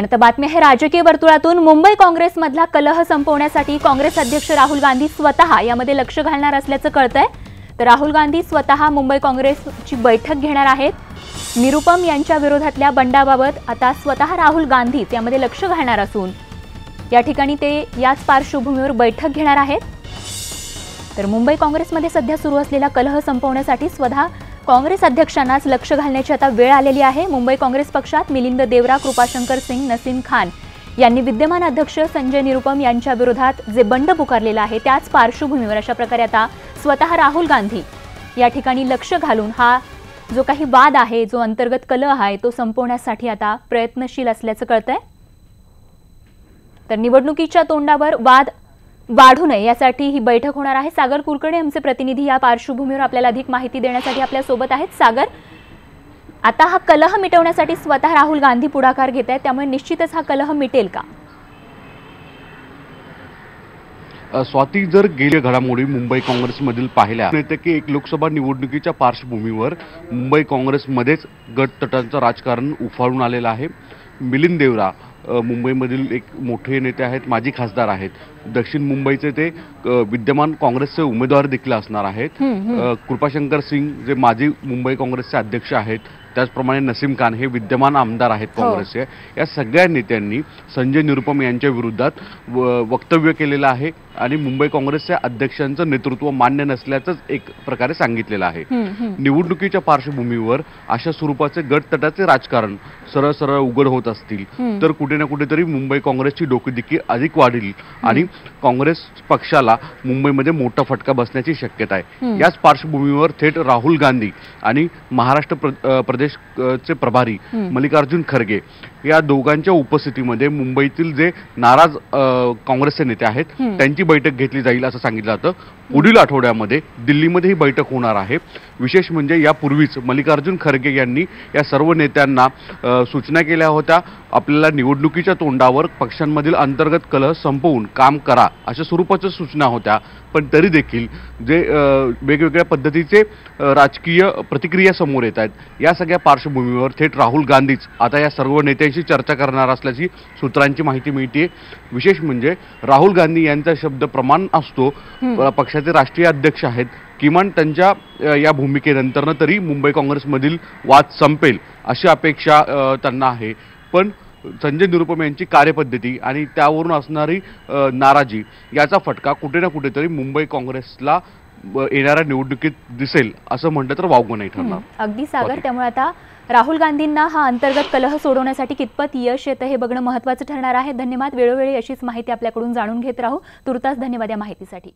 आणि आता बातमी आहे राजकीय वर्तुळातून. मुंबई काँग्रेसमधला कलह संपवण्यासाठी काँग्रेस अध्यक्ष राहुल गांधी स्वतः यामध्ये लक्ष घालणार असल्याचं कळतंय. तर राहुल गांधी स्वतः मुंबई काँग्रेसची बैठक घेणार आहेत. निरुपम यांच्या विरोधातल्या बंडाबाबत आता स्वतः राहुल गांधीच यामध्ये लक्ष घालणार असून या ठिकाणी ते याच पार्श्वभूमीवर बैठक घेणार आहेत. तर मुंबई काँग्रेसमध्ये सध्या सुरू असलेला कलह संपवण्यासाठी स्वतः काँग्रेस अध्यक्षांनाच लक्ष घालण्याची आता वेळ आलेली आहे. मुंबई काँग्रेस पक्षात मिलिंद देवरा कृपाशंकर सिंग नसीम खान यांनी विद्यमान अध्यक्ष संजय निरुपम यांच्या विरोधात जे बंड पुकारलेलं आहे त्याच पार्श्वभूमीवर अशा प्रकारे आता स्वतः राहुल गांधी या ठिकाणी लक्ष घालून हा जो काही वाद आहे जो अंतर्गत कल आहे तो संपवण्यासाठी आता प्रयत्नशील असल्याचं कळतंय. तर निवडणुकीच्या तोंडावर वाद वाढू नये यासाठी ही बैठक होणार आहे. सागर कुलकर्णी आमचे प्रतिनिधी या पार्श्वभूमीवर आपल्याला अधिक माहिती देण्यासाठी आपल्यासोबत आहेत. सागर आता हा कलह मिटवण्यासाठी स्वतः राहुल गांधी पुढाकार घेत आहेत त्यामुळे निश्चितच हा कलह मिटेल का? स्वाती जर गेल्या घडामोडी मुंबई काँग्रेसमधील पाहिल्या येते की एक लोकसभा निवडणुकीच्या पार्श्वभूमीवर मुंबई काँग्रेसमध्येच गटतटांचं राजकारण उफाळून आलेलं आहे. मिलिंद देवरा मुंबईमधील एक मोठे नेते आहेत माजी खासदार आहेत. दक्षिण मुंबईचे ते विद्यमान काँग्रेसचे उमेदवार देखील असणार आहेत. कृपाशंकर सिंग जे माजी मुंबई काँग्रेसचे अध्यक्ष आहेत त्याचप्रमाणे नसीम खान हे विद्यमान आमदार आहेत हो. काँग्रेसचे या सगळ्या नेत्यांनी संजय निरुपम यांच्या विरोधात वक्तव्य केलेलं आहे आणि मुंबई काँग्रेसच्या अध्यक्षांचं नेतृत्व मान्य नसल्याचंच एक प्रकारे सांगितलेलं आहे. निवडणुकीच्या पार्श्वभूमीवर अशा स्वरूपाचे गटतटाचे राजकारण सरळ सरळ उघड होत असतील. तर कुठे ना कुठेतरी मुंबई काँग्रेसची डोकेदुखी अधिक वाढेल आणि काँग्रेस पक्षाला मुंबईमध्ये मोठा फटका बसण्याची शक्यता आहे. याच पार्श्वभूमीवर थेट राहुल गांधी आणि महाराष्ट्र प्र- प्रदेशचे प्रभारी. मल्लिकार्जुन खरगे या दोघांच्या उपस्थितीमध्ये मुंबईतील जे नाराज काँग्रेसचे नेते आहेत. त्यांची बैठक घेतली जाईल असं सांगितलं जातं. पुढील आठवड्यामध्ये दिल्लीमध्ये ही बैठक होणार आहे. विशेष म्हणजे यापूर्वीच मल्लिकार्जुन खरगे यांनी या सर्व नेत्यांना सूचना केल्या होत्या आपल्याला निवडणुकीच्या तोंडावर पक्षांमधील अंतर्गत कलह संपवून काम करा अशा स्वरूपाच्या सूचना होत्या. पण तरी देखील जे वेगवेगळ्या पद्धतीचे राजकीय प्रतिक्रिया समोर येत आहेत या सगळ्या पार्श्वभूमीवर थेट राहुल गांधीच आता या सर्व नेत्यांशी चर्चा करणार असल्याची सूत्रांची माहिती मिळते विशेष म्हणजे राहुल गांधी यांचा शब्द प्रमाण असतो. पक्षाचे राष्ट्रीय अध्यक्ष आहेत. किमान त्यांच्या या भूमिकेनंतरनं तरी मुंबई काँग्रेसमधील वाद संपेल अशी अपेक्षा त्यांना आहे. पण संजय निरुपम यांची कार्यपद्धती आणि त्यावरून असणारी नाराजी याचा फटका कुठे ना कुठेतरी मुंबई काँग्रेसला येणाऱ्या निवडणुकीत दिसेल असं म्हटलं तर वावगं नाही ठरणार. अगदी सागर. त्यामुळे आता राहुल गांधींना हा अंतर्गत कलह सोडवण्यासाठी कितपत यश येतं हे बघणं महत्त्वाचं ठरणार आहे धन्यवाद वेळोवेळी अशीच माहिती आपल्याकडून जाणून घेत राहू तुर्तास धन्यवाद या माहितीसाठी